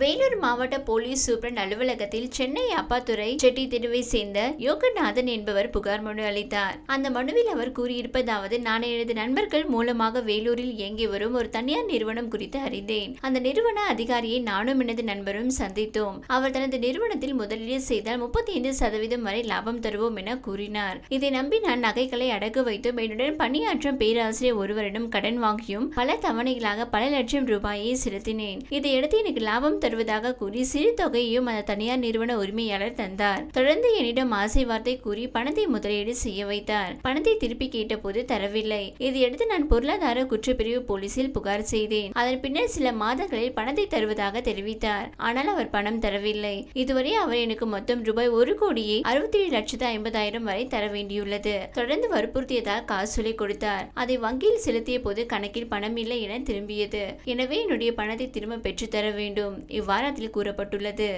வேலூர் மாவட்ட police superintendent அலுவலகத்தில் சென்னை அப்பாத்துறை செட்டி தெருவை சேர்ந்த யோகநாதன் என்பவர் புகார் மனு அளித்தார். அந்த மனுவில் அவர் கூறியிருப்பதாவது நான் எனது நண்பர்கள் மூலமாக வேலூரில் இயங்கி வரும் ஒரு தனியார் நிறுவனம் குறித்து அறிந்தேன். அந்த நிறுவன அதிகாரியை நானும் எனது நண்பரும் சந்தித்தோம். அவர் தனது நிறுவனத்தில் முதலீடு செய்தால் முப்பத்தி ஐந்து சதவீதம் வரை லாபம் தருவோம் என கூறினார். இதை நம்பி நான் நகைகளை அடகு வைத்தும் என்னுடன் பணியாற்றும் பேராசிரியர் ஒருவரிடம் கடன் வாங்கியும் பல தவணைகளாக பல லட்சம் ரூபாயை செலுத்தினேன். இதையடுத்து எனக்கு லாபம் தருவதாக கூறி சிறு தொகையையும் அந்த தனியார் நிறுவன உரிமையாளர் தந்தார். தொடர்ந்து என்னிடம் ஆசை வார்த்தை கூறி பணத்தை முதலீடு செய்ய வைத்தார். பணத்தை திருப்பி கேட்டபோது தரவில்லை. இதையடுத்து நான் பொருளாதார குற்றப்பிரிவு போலீசில் புகார் செய்தேன். அதன் பின்னர் சில மாதங்களில் பணத்தை தருவதாக தெரிவித்தார். ஆனால் அவர் பணம் தரவில்லை. இதுவரை அவர் எனக்கு மொத்தம் ரூபாய் ஒரு கோடியே அறுபத்தி ஏழு லட்சத்து ஐம்பதாயிரம் வரை தர வேண்டியுள்ளது. தொடர்ந்து வற்புறுத்தியதால் காசோலை கொடுத்தார். அதை வங்கியில் செலுத்திய போது கணக்கில் பணம் இல்லை என திரும்பியது. எனவே என்னுடைய பணத்தை திரும்ப பெற்றுத்தர வேண்டும். இவ்வாறு அதில் கூறப்பட்டுள்ளது.